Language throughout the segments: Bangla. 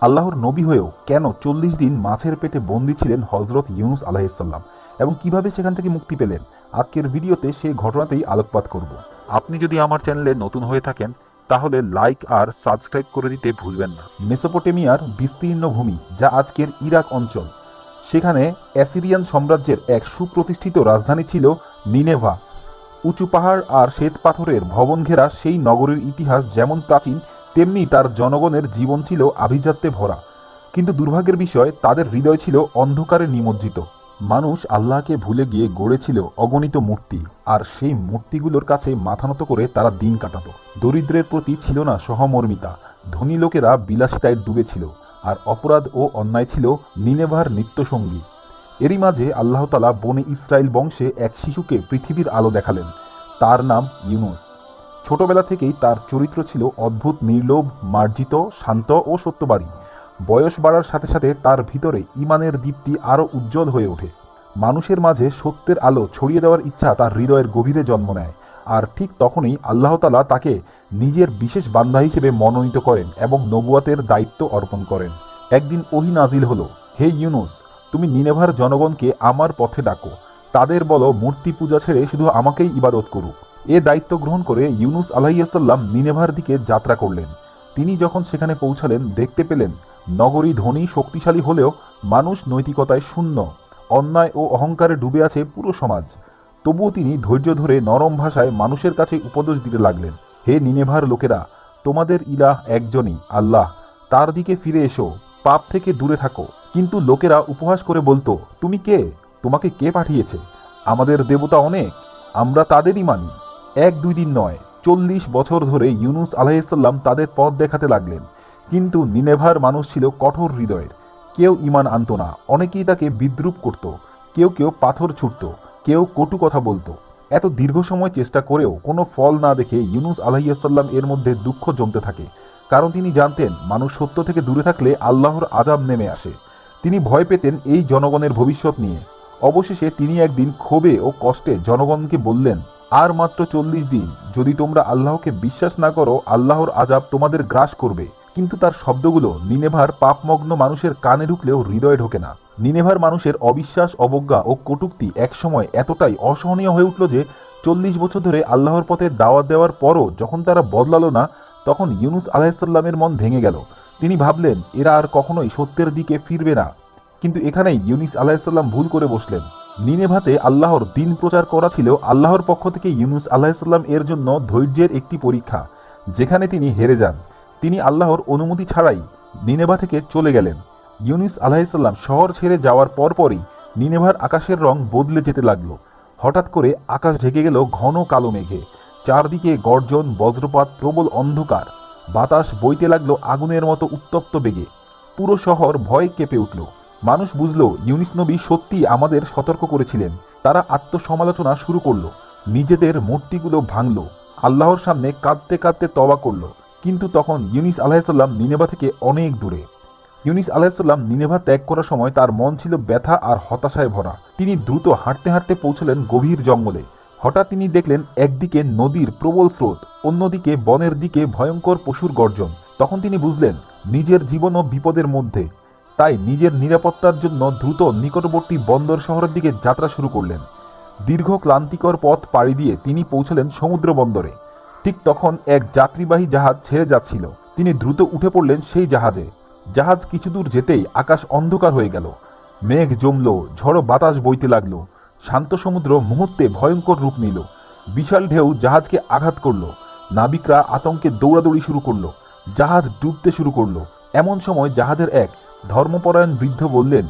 আল্লাহর নবী হয়েও কেন চল্লিশ দিন মাছের পেটে বন্দী ছিলেন হজরত ইউনুস আলাহিসাল্লাম এবং কীভাবে সেখান থেকে মুক্তি পেলেন? আজকের ভিডিওতে সেই ঘটনাতেই আলোকপাত করব। আপনি যদি আমার চ্যানেলে নতুন হয়ে থাকেন, তাহলে লাইক আর সাবস্ক্রাইব করে দিতে ভুলবেন না। মেসোপটেমিয়ার বিস্তীর্ণ ভূমি, যা আজকের ইরাক অঞ্চল। সেখানে অ্যাসিরিয়ান সাম্রাজ্যের এক সুপ্রতিষ্ঠিত রাজধানী ছিল নিনেভা। উঁচু পাহাড় আর শ্বেত পাথরের ভবন ঘেরা সেই নগরের ইতিহাস যেমন প্রাচীন তেমনি তার জনগণের জীবন ছিল আভিজাত্যে ভরা। কিন্তু দুর্ভাগ্যের বিষয়, তাদের হৃদয় ছিল অন্ধকারে নিমজ্জিত। মানুষ আল্লাহকে ভুলে গিয়ে গড়েছিল অগণিত মূর্তি, আর সেই মূর্তিগুলোর কাছে মাথা নত করে তারা দিন কাটাত। দরিদ্রের প্রতি ছিল না সহমর্মিতা, ধনী লোকেরা বিলাসিতায় ডুবেছিল, আর অপরাধ ও অন্যায় ছিল নিনেভার নিত্যসঙ্গী। এরই মাঝে আল্লাহতালা বনে ইসরায়েল বংশে এক শিশুকে পৃথিবীর আলো দেখালেন। তার নাম ইউনুস। ছোটবেলা থেকেই তার চরিত্র ছিল অদ্ভুত, নির্লোভ, মার্জিত, শান্ত ও সত্যবাদী। বয়স বাড়ার সাথে সাথে তার ভিতরে ইমানের দীপ্তি আরও উজ্জ্বল হয়ে ওঠে। মানুষের মাঝে সত্যের আলো ছড়িয়ে দেওয়ার ইচ্ছা তার হৃদয়ের গভীরে জন্ম নেয়। আর ঠিক তখনই আল্লাহতালা তাকে নিজের বিশেষ বান্ধা হিসেবে মনোনীত করেন এবং নবুয়াতের দায়িত্ব অর্পণ করেন। একদিন ওহি নাজিল হলো, হে ইউনুস, তুমি নিনেভার জনগণকে আমার পথে ডাকো। তাদের বলো, মূর্তি পূজা ছেড়ে শুধু আমাকেই ইবাদত করুক। এ দায়িত্ব গ্রহণ করে ইউনুস আলাইসাল্লাম নিনেভার দিকে যাত্রা করলেন। তিনি যখন সেখানে পৌঁছালেন, দেখতে পেলেন নগরী ধনী, শক্তিশালী হলেও মানুষ নৈতিকতায় শূন্য। অন্যায় ও অহংকারে ডুবে আছে পুরো সমাজ। তবুও তিনি ধৈর্য ধরে নরম ভাষায় মানুষের কাছে উপদেশ দিতে লাগলেন, হে নিনেভার লোকেরা, তোমাদের ইলাহ একজনই, আল্লাহ। তার দিকে ফিরে এসো, পাপ থেকে দূরে থাকো। কিন্তু লোকেরা উপহাস করে বলতো, তুমি কে? তোমাকে কে পাঠিয়েছে? আমাদের দেবতা অনেক, আমরা তাদেরই মানি। এক দুই দিন নয়। চল্লিশ বছর ধরে ইউনুস আলাহিসাল্লাম তাদের পথ দেখাতে লাগলেন। কিন্তু নিনেভার মানুষ ছিল কঠোর হৃদয়ের। কেউ ইমান আনত না। অনেকেই তাকে বিদ্রুপ করত। কেউ কেউ পাথর ছুটত। কেউ কটু কথা বলতো। এত দীর্ঘ সময় চেষ্টা করেও কোনো ফল না দেখে ইউনুস আলাহিসাল্লাম এর মধ্যে দুঃখ জমতে থাকে। কারণ তিনি জানতেন, মানুষ সত্য থেকে দূরে থাকলে আল্লাহর আজাব নেমে আসে। তিনি ভয় পেতেন এই জনগণের ভবিষ্যৎ নিয়ে। অবশেষে তিনি একদিন ক্ষোভে ও কষ্টে জনগণকে বললেন আর মাত্র চল্লিশ দিন। যদি তোমরা আল্লাহকে বিশ্বাস না করো, আল্লাহর আজাব তোমাদের গ্রাস করবে। কিন্তু তার শব্দগুলো নিনেভার পাপমগ্ন মানুষের কানে ঢুকলেও হৃদয়ে ঢোকে না। নিনেভার মানুষের অবিশ্বাস, অবজ্ঞা ও কটুক্তি একসময় এতটাই অসহনীয় হয়ে উঠল যে, চল্লিশ বছর ধরে আল্লাহর পথে দাওয়াত দেওয়ার পরও যখন তারা বদলালো না, তখন ইউনুস আলাহিসাল্লামের মন ভেঙে গেল। তিনি ভাবলেন, এরা আর কখনোই সত্যের দিকে ফিরবে না। কিন্তু এখানেই ইউনিস আলাহিসাল্লাম ভুল করে বসলেন। নিনেভাতে আল্লাহর দিন প্রচার করা ছিল আল্লাহর পক্ষ থেকে ইউনুস আলাহিসাল্লাম এর জন্য ধৈর্যের একটি পরীক্ষা, যেখানে তিনি হেরে যান। তিনি আল্লাহর অনুমতি ছাড়াই নিনেভা থেকে চলে গেলেন। ইউনুস আলাহিসাল্লাম শহর ছেড়ে যাওয়ার পরপরই নিনেভার আকাশের রং বদলে যেতে লাগল। হঠাৎ করে আকাশ ঢেকে গেল ঘন কালো মেঘে। চারদিকে গর্জন, বজ্রপাত, প্রবল অন্ধকার। বাতাস বইতে লাগল আগুনের মতো উত্তপ্ত বেগে। পুরো শহর ভয়ে কেঁপে উঠল। মানুষ বুঝল ইউনিস নবী সত্যি আমাদের সতর্ক করেছিলেন। তারা আত্মসমালোচনা শুরু করল। নিজেদের মূর্তিগুলো ভাঙল। আল্লাহর সামনে কাঁদতে কাঁদতে তবা করল। কিন্তু তখন ইউনিস আলাহিসাল্লাম নিনেভা থেকে অনেক দূরে। ইউনিস আলাহিসাল্লাম নিনেভা ত্যাগ করার সময় তার মন ছিল ব্যথা আর হতাশায় ভরা। তিনি দ্রুত হাঁটতে হাঁটতে পৌঁছলেন গভীর জঙ্গলে। হঠাৎ তিনি দেখলেন একদিকে নদীর প্রবল স্রোত, অন্যদিকে বনের দিকে ভয়ঙ্কর পশুর গর্জন। তখন তিনি বুঝলেন, নিজের জীবনও বিপদের মধ্যে। তাই নিজের নিরাপত্তার জন্য দ্রুত নিকটবর্তী বন্দর শহরের দিকে যাত্রা শুরু করলেন। দীর্ঘ ক্লান্তিকর পথ পাড়ি দিয়ে তিনি পৌঁছলেন সমুদ্র বন্দরে। ঠিক তখন এক যাত্রীবাহী জাহাজ ছেড়ে যাচ্ছিল। তিনি দ্রুত উঠে পড়লেন সেই জাহাজে। জাহাজ কিছু দূর যেতেই আকাশ অন্ধকার হয়ে গেল। মেঘ জমল, ঝড়ো বাতাস বইতে লাগল। শান্ত সমুদ্র মুহূর্তে ভয়ঙ্কর রূপ নিল। বিশাল ঢেউ জাহাজকে আঘাত করল। নাবিকরা আতঙ্কে দৌড়াদৌড়ি শুরু করল। জাহাজ ডুবতে শুরু করল। এমন সময় জাহাজের এক ধর্মপরায়ণ বৃদ্ধ বললেন,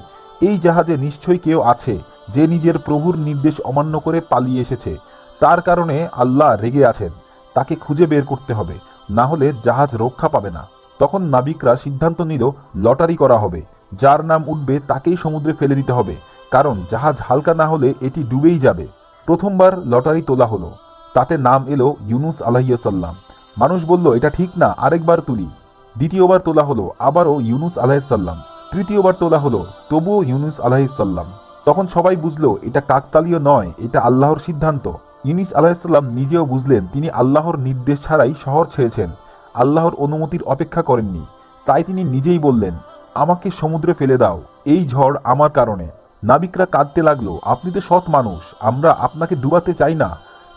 এই জাহাজে নিশ্চয়ই কেউ আছে যে নিজের প্রভুর নির্দেশ অমান্য করে পালিয়ে এসেছে। তার কারণে আল্লাহ রেগে আছেন। তাকে খুঁজে বের করতে হবে, না হলে জাহাজ রক্ষা পাবে না। তখন নাবিকরা সিদ্ধান্ত নিল, লটারি করা হবে। যার নাম উঠবে তাকেই সমুদ্রে ফেলে দিতে হবে, কারণ জাহাজ হালকা না হলে এটি ডুবেই যাবে। প্রথমবার লটারি তোলা হলো। তাতে নাম এলো ইউনুস আলাহিসাল্লাম মানুষ বলল, এটা ঠিক না, আরেকবার তুলি। দ্বিতীয়বার তোলা হলো, আবারও ইউনুস আলাহিসাল্লাম তৃতীয়বার তোলা হলো, তবুও ইউনুস আলাহিসাল্লাম তখন সবাই বুঝলো, এটা কাকতালীয় নয়, এটা আল্লাহর সিদ্ধান্ত। ইউনিস আলাহিসাল্লাম নিজেও বুঝলেন, তিনি আল্লাহর নির্দেশ ছাড়াই শহর ছেড়েছেন। আল্লাহর অনুমতির অপেক্ষা করেননি। তাই তিনি নিজেই বললেন, আমাকে সমুদ্রে ফেলে দাও, এই ঝড় আমার কারণে। নাবিকরা কাঁদতে লাগল, আপনি তো সৎ মানুষ, আমরা আপনাকে ডুবাতে চাই না।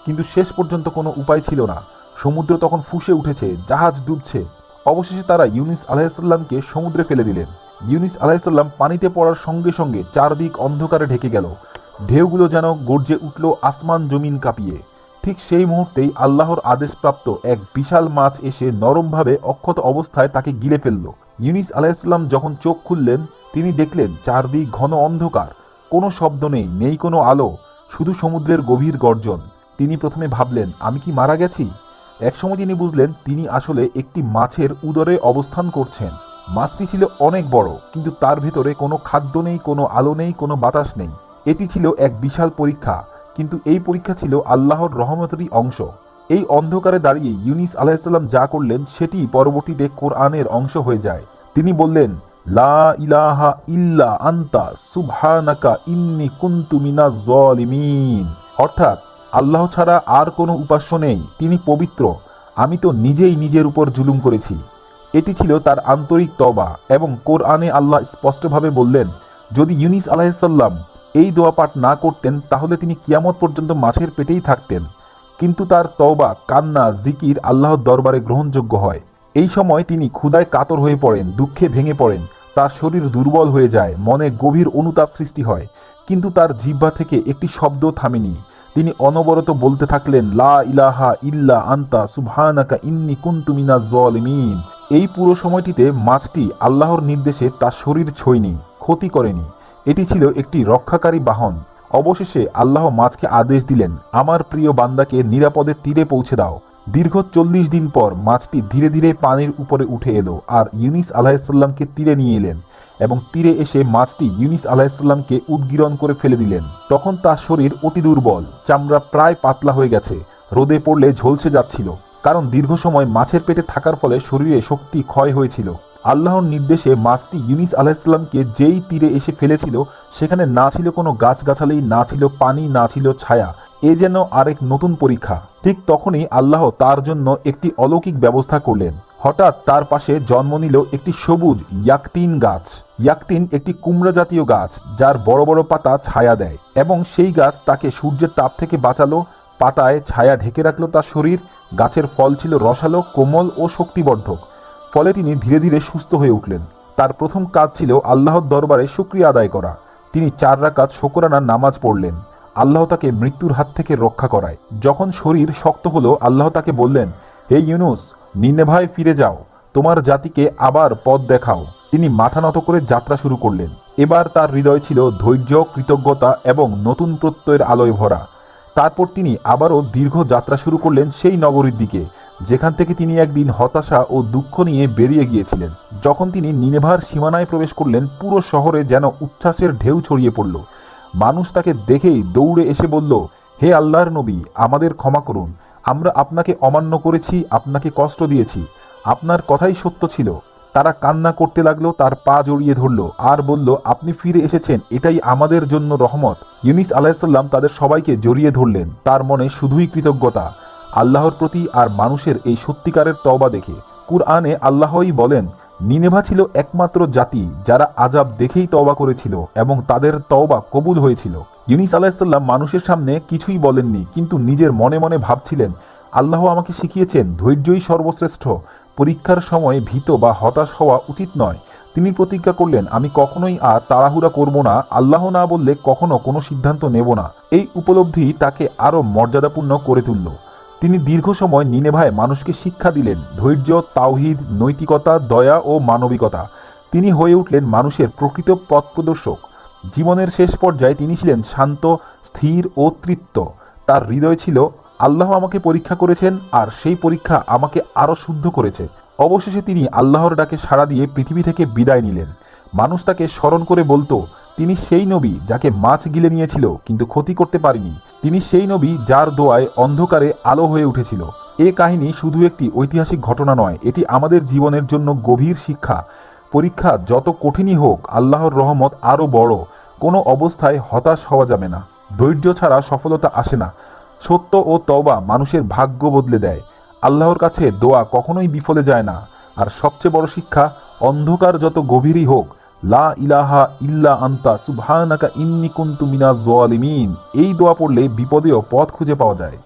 কিন্তু শেষ পর্যন্ত কোনো উপায় ছিল না। সমুদ্র তখন ফুসে উঠেছে, জাহাজ ডুবছে। অবশেষে তারা ইউনিস আলাহিসাল্লামকে সমুদ্রে ফেলে দিলেন। ইউনিস আলাহিসাল্লাম পানিতে পড়ার সঙ্গে সঙ্গে চারদিক অন্ধকারে ঢেকে গেল। ঢেউগুলো যেন গর্জে উঠল আসমান জমিন কাঁপিয়ে। ঠিক সেই মুহূর্তেই আল্লাহর আদেশপ্রাপ্ত এক বিশাল মাছ এসে নরমভাবে অক্ষত অবস্থায় তাকে গিলে ফেলল। ইউনিস আলাহিসাল্লাম যখন চোখ খুললেন, তিনি দেখলেন চারদিক ঘন অন্ধকার। কোনো শব্দ নেই নেই কোনো আলো, শুধু সমুদ্রের গভীর গর্জন। তিনি প্রথমে ভাবলেন, আমি কি মারা গেছি? একসময় তিনি বুঝলেন তিনি আসলে একটি মাছের উদরে অবস্থান করছেন। মাছটি ছিল অনেক বড়, কিন্তু তার ভেতরে কোনো খাদ্য নেই, কোনো আলো নেই, কোনো বাতাস নেই। এটি ছিল এক বিশাল পরীক্ষা, কিন্তু এই পরীক্ষা ছিল আল্লাহর রহমতেরই অংশ। এই অন্ধকারে দাঁড়িয়ে ইউনিস আলাহিসাল্লাম যা করলেন, সেটি পরবর্তীতে কোরআনের অংশ হয়ে যায়। তিনি বললেন, লা ইলাহা ইল্লা আন্তা সুবহানাকা ইন্নি কুনতু মিনাজ জালিমিন অর্থাৎ আল্লাহ ছাড়া আর কোনো উপাস্য নেই, তিনি পবিত্র। আমি তো নিজেই নিজের উপর জুলুম করেছি। এটি ছিল তার আন্তরিক তবা এবং কোরআনে আল্লাহ স্পষ্টভাবে বললেন, যদি ইউনিস আলাহিসাল্লাম এই দোয়া পাঠ না করতেন, তাহলে তিনি কিয়ামত পর্যন্ত মাছের পেটেই থাকতেন। কিন্তু তার তওবা, কান্না, জিকির আল্লাহর দরবারে গ্রহণযোগ্য হয়। এই সময় তিনি ক্ষুদায় কাতর হয়ে পড়েন, দুঃখে ভেঙে পড়েন। তার শরীর দুর্বল হয়ে যায়, মনে গভীর অনুতাপ সৃষ্টি হয়। কিন্তু তার জিহ্বা থেকে একটি শব্দ থামেনি। তিনি অনবরত বলতে থাকলেন, লা ইলাহা ইল্লা আন্তা সুবহানাকা ইন্নি কুনতু মিনাজ জালিমিন। এই পুরো সময়টিতে মাছটি আল্লাহর নির্দেশে তার শরীর ছয়নি, ক্ষতি করেনি। এটি ছিল একটি রক্ষাকারী বাহন। অবশেষে আল্লাহ মাছকে আদেশ দিলেন, আমার প্রিয় বান্দাকে নিরাপদে তীরে পৌঁছে দাও। দীর্ঘ চল্লিশ দিন পর মাছটি ধীরে ধীরে পানির উপরে উঠে এলো আর ইউনিস আলাহিসাল্লামকে তীরে নিয়ে এলেন। এবং তীরে এসে মাছটি ইউনিস আলাহিসাল্লামকে উদ্গীরণ করে ফেলে দিলেন। তখন তার শরীর অতি দুর্বল, চামড়া প্রায় পাতলা হয়ে গেছে, রোদে পড়লে ঝলসে যাচ্ছিল, কারণ দীর্ঘ সময় মাছের পেটে থাকার ফলে শরীরে শক্তি ক্ষয় হয়েছিল। আল্লাহর নির্দেশে মাছটি ইউনিস আলাহিসাল্লামকে যেই তীরে এসে ফেলেছিল, সেখানে না ছিল কোনো গাছগাছালি, না ছিল পানি, না ছিল ছায়া। এ যেন আরেক নতুন পরীক্ষা। ঠিক তখনই আল্লাহ তার জন্য একটি অলৌকিক ব্যবস্থা করলেন। হঠাৎ তার পাশে জন্ম নিল একটি সবুজ ইয়াকতিন গাছ। ইয়াকতিন একটি কুমড়া জাতীয় গাছ, যার বড় বড় পাতা ছায়া দেয় এবং সেই গাছ তাকে সূর্যের তাপ থেকে বাঁচালো, পাতায় ছায়া ঢেকে রাখল তার শরীর, গাছের ফল ছিল রসালো, কোমল ও শক্তিবর্ধক। ফলে তিনি ধীরে ধীরে সুস্থ হয়ে উঠলেন। তার প্রথম কাজ ছিল আল্লাহর দরবারে শুক্রিয়া আদায় করা। তিনি চার রাকাত শোকরানার নামাজ পড়লেন। আল্লাহ তাকে মৃত্যুর হাত থেকে রক্ষা করায়। যখন শরীর শক্ত হলো, আল্লাহ তাকে বললেন, হে ইউনুস নিনেভায় ফিরে যাও, তোমার জাতিকে আবার পথ দেখাও। তিনি মাথা নত করে যাত্রা শুরু করলেন। এবার তার হৃদয় ছিল ধৈর্য, কৃতজ্ঞতা এবং নতুন প্রত্যয়ের আলোয় ভরা। তারপর তিনি আবারও দীর্ঘ যাত্রা শুরু করলেন সেই নগরীর দিকে, যেখান থেকে তিনি একদিন হতাশা ও দুঃখ নিয়ে বেরিয়ে গিয়েছিলেন। যখন তিনি নিনেভার সীমানায় প্রবেশ করলেন, পুরো শহরে যেন উচ্ছ্বাসের ঢেউ ছড়িয়ে পড়ল। মানুষ তাকে দেখেই দৌড়ে এসে বলল, হে আল্লাহর নবী, আমাদের ক্ষমা করুন। আমরা আপনাকে অমান্য করেছি, আপনাকে কষ্ট দিয়েছি। আপনার কথাই সত্য ছিল। তারা কান্না করতে লাগল, তার পা জড়িয়ে ধরলো, আর বলল, আপনি ফিরে এসেছেন, এটাই আমাদের জন্য রহমত। ইউনিস আলাহিসাল্লাম তাদের সবাইকে জড়িয়ে ধরলেন। তার মনে শুধুই কৃতজ্ঞতা, আল্লাহর প্রতি আর মানুষের এই সত্যিকারের তওবা দেখে। কুরআনে আল্লাহই বলেন, নিনেভা ছিল একমাত্র জাতি যারা আজাব দেখেই তওবা করেছিল এবং তাদের তওবা কবুল হয়েছিল। ইউনিস আলাহিসাল্লাম মানুষের সামনে কিছুই বলেননি, কিন্তু নিজের মনে মনে ভাবছিলেন, আল্লাহ আমাকে শিখিয়েছেন, ধৈর্যই সর্বশ্রেষ্ঠ। পরীক্ষার সময় ভীত বা হতাশ হওয়া উচিত নয়। তিনি প্রতিজ্ঞা করলেন, আমি কখনোই আর তাড়াহুড়া করব না। আল্লাহ না বললে কখনো কোনো সিদ্ধান্ত নেব না। এই উপলব্ধি তাকে আরও মর্যাদাপূর্ণ করে তুলল। তিনি দীর্ঘ সময় নিনেভায় মানুষকে শিক্ষা দিলেন, ধৈর্য, তাওহিদ, নৈতিকতা, দয়া ও মানবিকতা। তিনি হয়ে উঠলেন মানুষের প্রকৃত পথ প্রদর্শক। জীবনের শেষ পর্যায়ে তিনি ছিলেন শান্ত, স্থির ও তৃপ্ত। তার হৃদয় ছিল, আল্লাহ আমাকে পরীক্ষা করেছেন আর সেই পরীক্ষা আমাকে আরও শুদ্ধ করেছে। অবশেষে তিনি আল্লাহর ডাকে সাড়া দিয়ে পৃথিবী থেকে বিদায় নিলেন। মানুষ তাকে স্মরণ করে বলতো, তিনি সেই নবী যাকে মাছ গিলে নিয়েছিল, কিন্তু ক্ষতি করতে পারেনি। তিনি সেই নবী যার দোয়ায় অন্ধকারে আলো হয়ে উঠেছিল। এ কাহিনী শুধু একটি ঐতিহাসিক ঘটনা নয়, এটি আমাদের জীবনের জন্য গভীর শিক্ষা। পরীক্ষা যত কঠিনই হোক, আল্লাহর রহমত আরও বড়। কোনো অবস্থায় হতাশ হওয়া যাবে না। ধৈর্য ছাড়া সফলতা আসে না। সত্য ও তবা মানুষের ভাগ্য বদলে দেয়। আল্লাহর কাছে দোয়া কখনোই বিফলে যায় না। আর সবচেয়ে বড় শিক্ষা, অন্ধকার যত গভীরই হোক, লা ইলাহা ইল্লা আন্তা সুবহানাকা ইন্নি কুনতু মিনাজ জালিমিন এই দোয়া পড়লে বিপদেও পথ খুঁজে পাওয়া যায়।